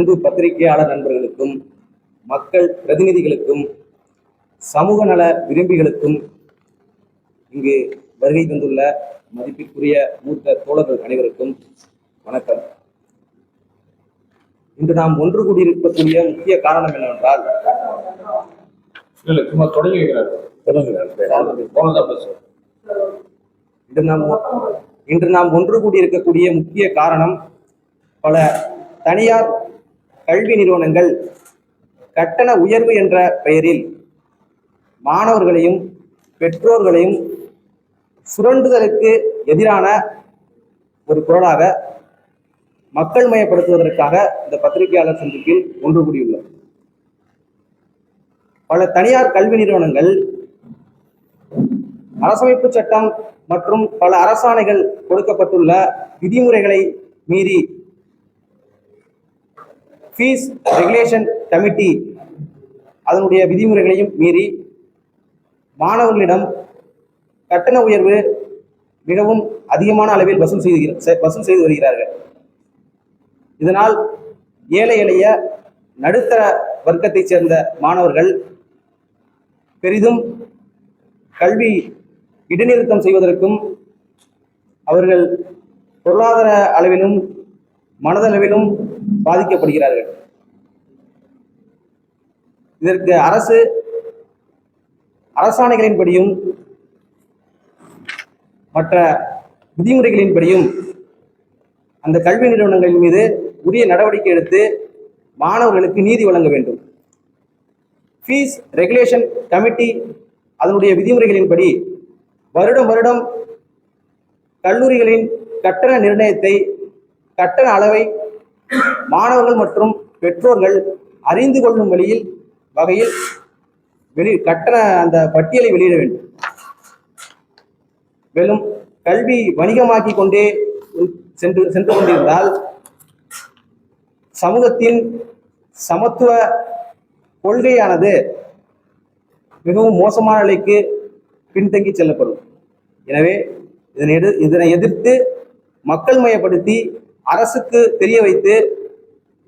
அன்பு பத்திரிகையாளர் நண்பர்களுக்கும் மக்கள் பிரதிநிதிகளுக்கும் சமூக நல விரும்பிகளுக்கும் இங்கு வருகை தந்துள்ள மதிப்பிற்குரிய மூத்த தோழர்கள் அனைவருக்கும் வணக்கம். இன்று நாம் ஒன்று கூடியிருக்கக்கூடிய முக்கிய காரணம் என்னவென்றால் இன்று நாம் இன்று நாம் ஒன்று கூடியிருக்கக்கூடிய முக்கிய காரணம் பல தனியார் கல்வி நிறுவனங்கள் கட்டண உயர்வு என்ற பெயரில் மாணவர்களையும் பெற்றோர்களையும் சுரண்டுதலுக்கு எதிரான ஒரு குரலாக மக்கள் மயப்படுத்துவதற்காக இந்த பத்திரிகையாளர் சந்திப்பில் ஒன்று கூடியுள்ளது. பல தனியார் கல்வி நிறுவனங்கள் அரசமைப்பு சட்டம் மற்றும் பல அரசாணைகள் கொடுக்கப்பட்டுள்ள விதிமுறைகளை மீறி ஃபீஸ் ரெகுலேஷன் கமிட்டி அதனுடைய விதிமுறைகளையும் மீறி மாணவர்களிடம் கட்டண உயர்வு மிகவும் அதிகமான அளவில் வசூல் செய்து வசூல் செய்து வருகிறார்கள். இதனால் ஏழை எளிய நடுத்தர வர்க்கத்தைச் சேர்ந்த மாணவர்கள் பெரிதும் கல்வி இடைநிறுத்தம் செய்வதற்கும் அவர்கள் பொருளாதார அளவிலும் மனதளவிலும் பாதிக்கப்படுகிறார்கள். இதற்கு அரசு அரசாணைகளின்படியும் மற்ற விதிமுறைகளின்படியும் அந்த கல்வி நிறுவனங்களின் மீது உரிய நடவடிக்கை எடுத்து மாணவர்களுக்கு நீதி வழங்க வேண்டும். ஃபீஸ் ரெகுலேஷன் கமிட்டி அதனுடைய விதிமுறைகளின்படி வருடம் வருடம் கல்லூரிகளின் கட்டண நிர்ணயத்தை கட்டண அளவை மாணவர்கள் மற்றும் பெற்றோர்கள் அறிந்து கொள்ளும் வழியில் வகையில் வெளி கட்டண அந்த பட்டியலை வெளியிட வேண்டும். மேலும் கல்வி வணிகமாக்கி கொண்டே சென்று சென்று கொண்டிருந்தால் சமூகத்தின் சமத்துவ கொள்கையானது மிகவும் மோசமான நிலைக்கு பின்தங்கி செல்லப்படும். எனவே இதனை இதனை எதிர்த்து மக்கள் மயப்படுத்தி அரசுக்கு தெரிய வைத்து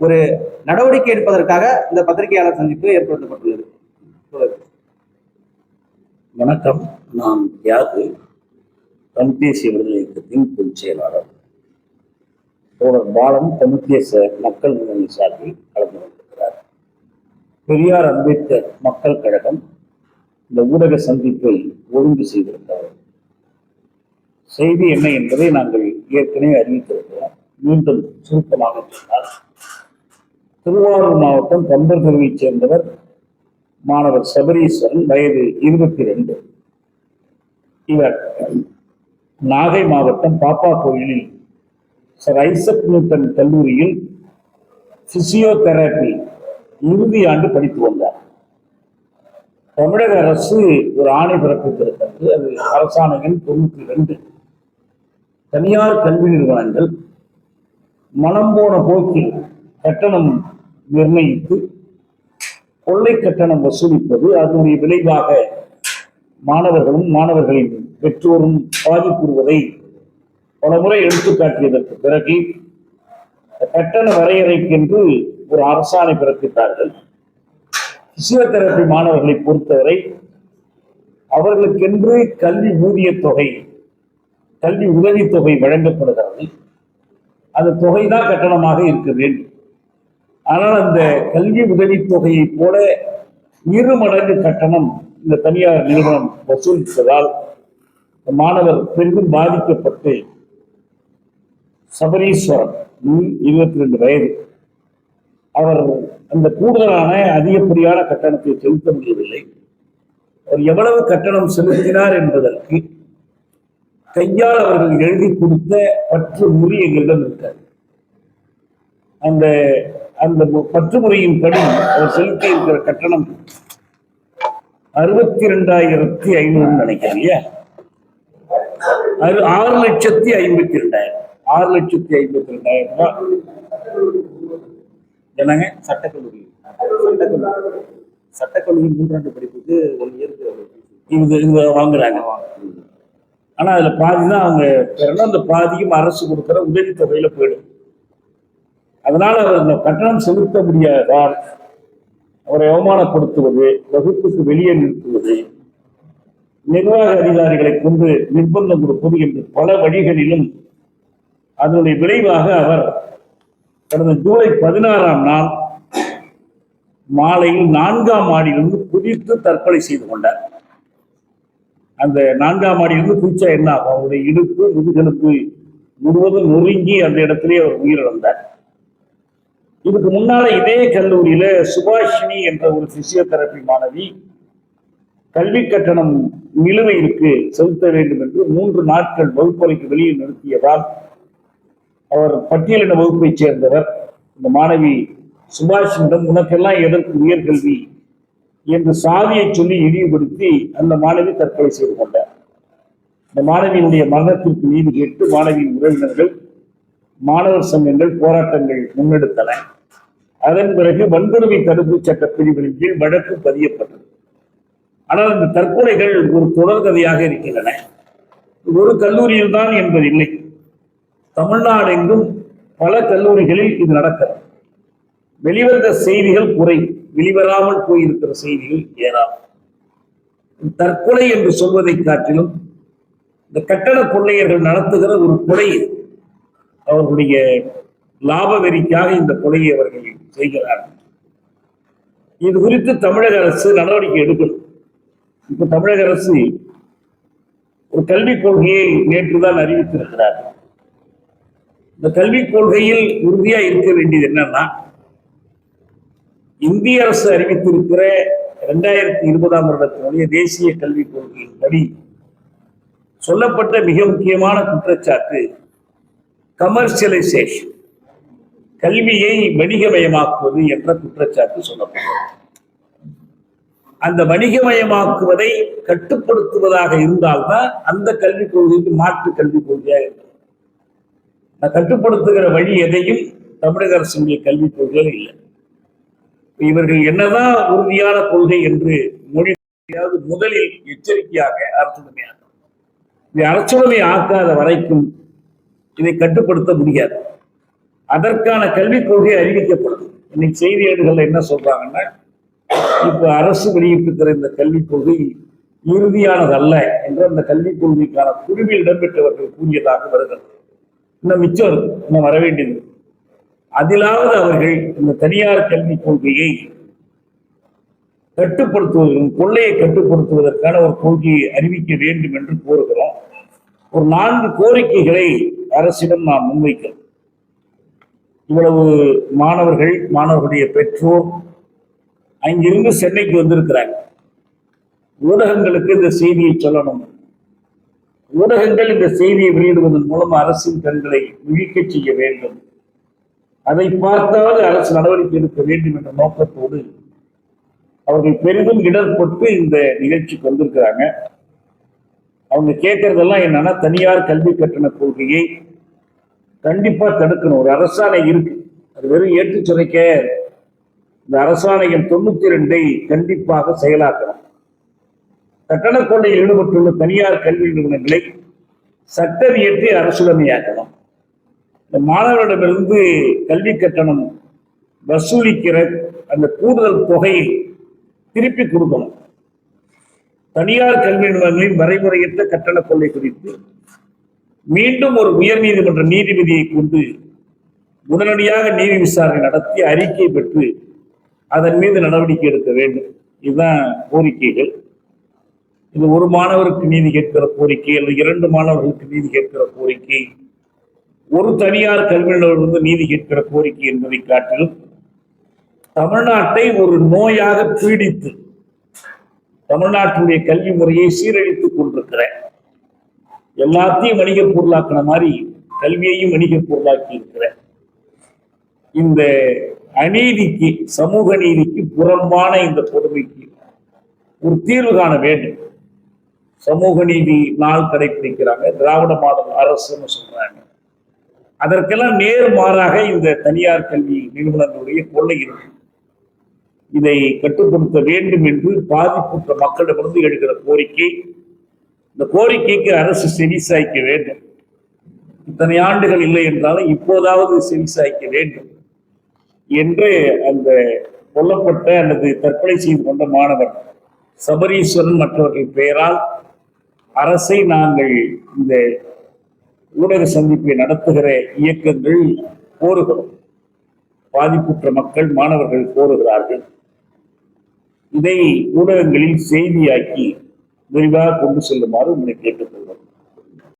ஒரு நடவடிக்கை எடுப்பதற்காக இந்த பத்திரிகையாளர் சந்திப்பு ஏற்படுத்தப்பட்டுள்ளது. வணக்கம். நான் தியாகு தமிழ் தேசிய விடுதலை இயக்கத்தின் பொதுச் செயலாளர். தோழர் பாலன் தமிழ் மக்கள் முன்னணி சார்பில் கலந்து கொண்டிருக்கிறார். பெரியார் அம்பேத்கர் மக்கள் கழகம் இந்த ஊடக சந்திப்பை ஒழுங்கு செய்திருந்தார் செய்தி என்ன என்பதை நாங்கள் ஏற்கனவே அறிவித்திருக்கிறோம் மீண்டும் சுருக்கமாக சொன்னார் திருவாரூர் மாவட்டம் கம்பர் தெருவைச் சேர்ந்தவர் மாணவர் சபரீஸ்வரன் வயது இருபத்தி ரெண்டு இவர் நாகை மாவட்டம் பாப்பா கோயிலில் சர் ஐசக் நியூட்டன் கல்லூரியில் பிசியோதெரபி இறுதி ஆண்டு படித்து வந்தார். தமிழக அரசு ஒரு ஆணை பிறப்பித்திருக்கிறது. அது அரசாணையின் தொண்ணூற்றி ரெண்டு. தனியார் கல்வி நிறுவனங்கள் மனம் போன போக்கில் கட்டணம் நிர்ணயித்து கொள்ளை கட்டணம் வசூலிப்பது அதனுடைய விளைவாக மாணவர்களும் மாணவர்களின் பெற்றோரும் பாதிப்புறுவதை பலமுறை எடுத்துக்காட்டியதற்கு பிறகு கட்டண வரையறைக்கென்று ஒரு அரசாணை பிறப்பித்தார்கள். பிசியோதெரபி மாணவர்களை பொறுத்தவரை அவர்களுக்கென்று கல்வி ஊதியத் தொகை கல்வி உதவித்தொகை வழங்கப்படுகிறது. அந்த தொகை தான் கட்டணமாக இருக்க வேண்டும். ஆனால் அந்த கல்வி உதவித்தொகையை போல இரு மடங்கு கட்டணம் இந்த தனியார் நிறுவனம் வசூலித்ததால் மாணவர் பெரிதும் பாதிக்கப்பட்டு சபரீஸ்வரன் இருபத்தி ரெண்டு வயது. அவர் அந்த கூடுதலான அதிகப்படியான கட்டணத்தை செலுத்த முடியவில்லை. அவர் எவ்வளவு கட்டணம் செலுத்தினார் என்பதற்கு கையால் அவர்கள் எழுதி கொடுத்த பற்று முறி எங்களிடம் இருக்காது. அந்த அந்த பற்று முறையின்படி அவர் செலுத்தி இருக்கிற கட்டணம் அறுபத்தி ரெண்டாயிரத்தி ஐநூறு நினைக்கிறேன் இல்லையா? ஆறு லட்சத்தி ஐம்பத்தி ரெண்டாயிரம் ஆறு லட்சத்தி ஐம்பத்தி ரெண்டாயிரம் ரூபாய். என்னங்க? சட்டக்கல்லூரி. சட்டக்கல்லூரி. சட்டக்கல்லூரி மூன்றாண்டு படிப்புக்கு ஒன் இயருக்கு இது வாங்குறாங்க. ஆனா அதுல பாதி தான் அவங்க பெறணும் அந்த பாதியும் அரசு கொடுக்குற உதவித்தொகையில போயிடும். அதனால் அவர் இந்த கட்டணம் செலுத்த முடியாததால் அவரை அவமானப்படுத்துவது வகுப்புக்கு வெளியே நிறுத்துவது நிர்வாக அதிகாரிகளை கொண்டு நிர்பந்தம் கொடுப்பது என்று பல வழிகளிலும் அதனுடைய விளைவாக அவர் கடந்த ஜூலை பதினாறாம் நாள் மாலையில் நான்காம் மாடியிலிருந்து குதித்து தற்கொலை செய்து கொண்டார். அந்த நான்காம் மாடியிலிருந்து குதிச்சா என்ன ஆகும்? அவருடைய இடுப்பு முதுகெலுப்பு முழுவதும் நொறுங்கி அந்த இடத்திலே அவர் உயிரிழந்தார். இதுக்கு முன்னால இதே கல்லூரியில சுபாஷினி என்ற ஒரு பிசியோதெரபி மாணவி கல்வி கட்டணம் நிலுவையிற்கு செலுத்த வேண்டும் என்று மூன்று நாட்கள் வகுப்பறைக்கு வெளியே நிறுத்தியதால் அவர் பட்டியலின வகுப்பைச் சேர்ந்தவர். இந்த மாணவி சுபாஷினிடம் உனக்கெல்லாம் எதற்கு உயர்கல்வி என்று சாதியை சொல்லி இழிவுபடுத்தி அந்த மாணவி தற்கொலை செய்து கொண்டார். இந்த மாணவியினுடைய மரணத்திற்கு நீதி கேட்டு மாணவியின் உறவினர்கள் மாணவர் சங்கங்கள் போராட்டங்கள் முன்னெடுத்தன. அதன் பிறகு வன்கொடுமை தடுப்பு சட்ட பிரிவுகளின் கீழ் வழக்கு பதியப்பட்டது. ஆனால் இந்த தற்கொலைகள் ஒரு தொடர்கதையாக இருக்கின்றன. ஒரு கல்லூரியில் தான் என்பதில்லை. தமிழ்நாடு எங்கும் பல கல்லூரிகளில் இது நடக்கிறது. வெளிவந்த செய்திகள் குறை. வெளிவராமல் போயிருக்கிற செய்திகள் ஏராளம். தற்கொலை என்று சொல்வதை காட்டிலும் இந்த கட்டட கொள்ளையர்கள் நடத்துகிற ஒரு கொலை அவர்களுடைய லாப வெறிக்காக இந்த கொலையை அவர்கள் செய்கிறார்கள். இது குறித்து தமிழக அரசு நடவடிக்கை எடுக்கணும். இப்ப தமிழக அரசு ஒரு கல்விக் கொள்கையை நேற்றுதான் அறிவித்திருக்கிறார் இந்த கல்விக் கொள்கையில் உறுதியா இருக்க வேண்டியது என்னன்னா இந்திய அரசு அறிவித்திருக்கிற இரண்டாயிரத்தி இருபதாம் வருடத்தினுடைய தேசிய கல்விக் கொள்கையின்படி சொல்லப்பட்ட மிக முக்கியமான குற்றச்சாட்டு கமர்ஷியலைசேஷன் கல்வியை வணிகமயமாக்குவது என்ற குற்றச்சாட்டு சொல்லப்பட்டது. அந்த வணிகமயமாக்குவதை கட்டுப்படுத்துவதாக இருந்தால்தான் அந்த கல்விக் கொள்கைக்கு மாற்று கல்விக் கொள்கையாக இருக்கும். நான் கட்டுப்படுத்துகிற வழி எதையும் தமிழக அரசுடைய கல்விக் கொள்கையில் இல்லை. இவர்கள் என்னதான் உறுதியான கொள்கை என்று மொழி முதலில் எச்சரிக்கையாக அரசுடைமையாக இதை அரசுடைமை ஆக்காத வரைக்கும் இதை கட்டுப்படுத்த முடியாது. அதற்கான கல்விக் கொள்கை அறிவிக்கப்படும். இன்னைக்கு செய்தியாளர்கள் என்ன சொல்றாங்கன்னா இப்ப அரசு வெளியிட்டிருக்கிற இந்த கல்விக் கொள்கை இறுதியானது அல்ல என்று அந்த கல்விக் கொள்கைக்கான குழுவில் இடம்பெற்றவர்கள் கூறியதாக வருகிறது. இன்னும் மிச்சம் இன்னும் வர வேண்டியது அதிலாவது அவர்கள் இந்த தனியார் கல்விக் கொள்கையை கட்டுப்படுத்துவதற்கும் கொள்ளையை கட்டுப்படுத்துவதற்கான ஒரு கொள்கையை அறிவிக்க வேண்டும் என்று கோருகிறோம். ஒரு நான்கு கோரிக்கைகளை அரசிடம் நாம் முன்வைக்கிறோம். இவ்வளவு மாணவர்கள் மாணவர்களுடைய பெற்றோர் அங்கிருந்து சென்னைக்கு வந்திருக்கிறாங்க. ஊடகங்களுக்கு இந்த செய்தியை சொல்லணும். ஊடகங்கள் இந்த செய்தியை வெளியிடுவதன் மூலம் அரசின் கண்களை விழிக்கச் செய்ய வேண்டும். அதை பார்த்தாவது அரசு நடவடிக்கை எடுக்க வேண்டும் என்ற நோக்கத்தோடு அவர்கள் பெரிதும் இடர்பட்டு இந்த நிகழ்ச்சிக்கு வந்திருக்கிறாங்க. அவங்க கேட்கறதெல்லாம் என்னன்னா தனியார் கல்வி கட்டண கொள்கையை கண்டிப்பா தடுக்கணும். ஒரு அரசாணை இருக்கு. அது வெறும் ஏற்று சுரைக்க இந்த அரசாணையம் தொண்ணூத்தி ரெண்டை கண்டிப்பாக செயலாக்கணும். கட்டண கொள்ளையில் ஈடுபட்டுள்ள தனியார் கல்வி நிறுவனங்களை சட்டம் இயற்றி அரசுடமையாக்கணும். இந்த மாணவர்களிடமிருந்து கல்வி கட்டணம் வசூலிக்கிற அந்த கூடுதல் தொகையை திருப்பி கொடுக்கணும். தனியார் கல்வி நிறுவனங்களின் வரைமுறையற்ற கட்டண கொள்ளை குறித்து மீண்டும் ஒரு உயர்நீதிமன்ற நீதிபதியை கொண்டு உடனடியாக நீதி விசாரணை நடத்தி அறிக்கை பெற்று அதன் மீது நடவடிக்கை எடுக்க வேண்டும். இதுதான் கோரிக்கைகள். இது ஒரு மாணவருக்கு நீதி கேட்கிற கோரிக்கை அல்லது இரண்டு மாணவர்களுக்கு நீதி கேட்கிற கோரிக்கை. ஒரு தனியார் கல்வி நிறுவனம் நீதி கேட்கிற கோரிக்கை என்பதை காட்டிலும் தமிழ்நாட்டை ஒரு நோயாக பீடித்து தமிழ்நாட்டுடைய கல்வி முறையை சீரழித்துக் கொண்டிருக்கிற எல்லாத்தையும் வணிக பொருளாக்கின மாதிரி கல்வியையும் வணிக பொருளாக்கி இருக்கிற இந்த அநீதிக்கு சமூக நீதிக்கு புறம்பான இந்த கொடுமைக்கு ஒரு தீர்வு காண வேண்டும். சமூக நீதி நாள் கடைபிடிக்கிறாங்க. திராவிட மாடல் அரசுன்னு சொல்றாங்க. அதற்கெல்லாம் நேர் மாறாக இந்த தனியார் கல்வி நிறுவனங்களுடைய கொள்ளை இருக்கு. இதை கட்டுப்படுத்த வேண்டும் என்று பாதிப்புற்ற மக்களிடமிருந்து எழுகிற கோரிக்கை. இந்த கோரிக்கைக்கு அரசு செவிசாய்க்க வேண்டும். இத்தனை ஆண்டுகள் இல்லை என்றாலும் இப்போதாவது செவிசாய்க்க வேண்டும் என்று அந்த கொல்லப்பட்ட அல்லது தற்கொலை செய்து கொண்ட மாணவர் சபரீஸ்வரன் மற்றவர்கள் பெயரால் அரசை நாங்கள் இந்த ஊடக சந்திப்பை நடத்துகிற இயக்கங்கள் கோருகிறோம். பாதிப்புற்ற மக்கள் மாணவர்கள் கோருகிறார்கள். இதை ஊடகங்களில் செய்தியாக்கி விரிவாக கொண்டு செல்லுமாறு உங்களை கேட்டுக்கொள்கிறோம்.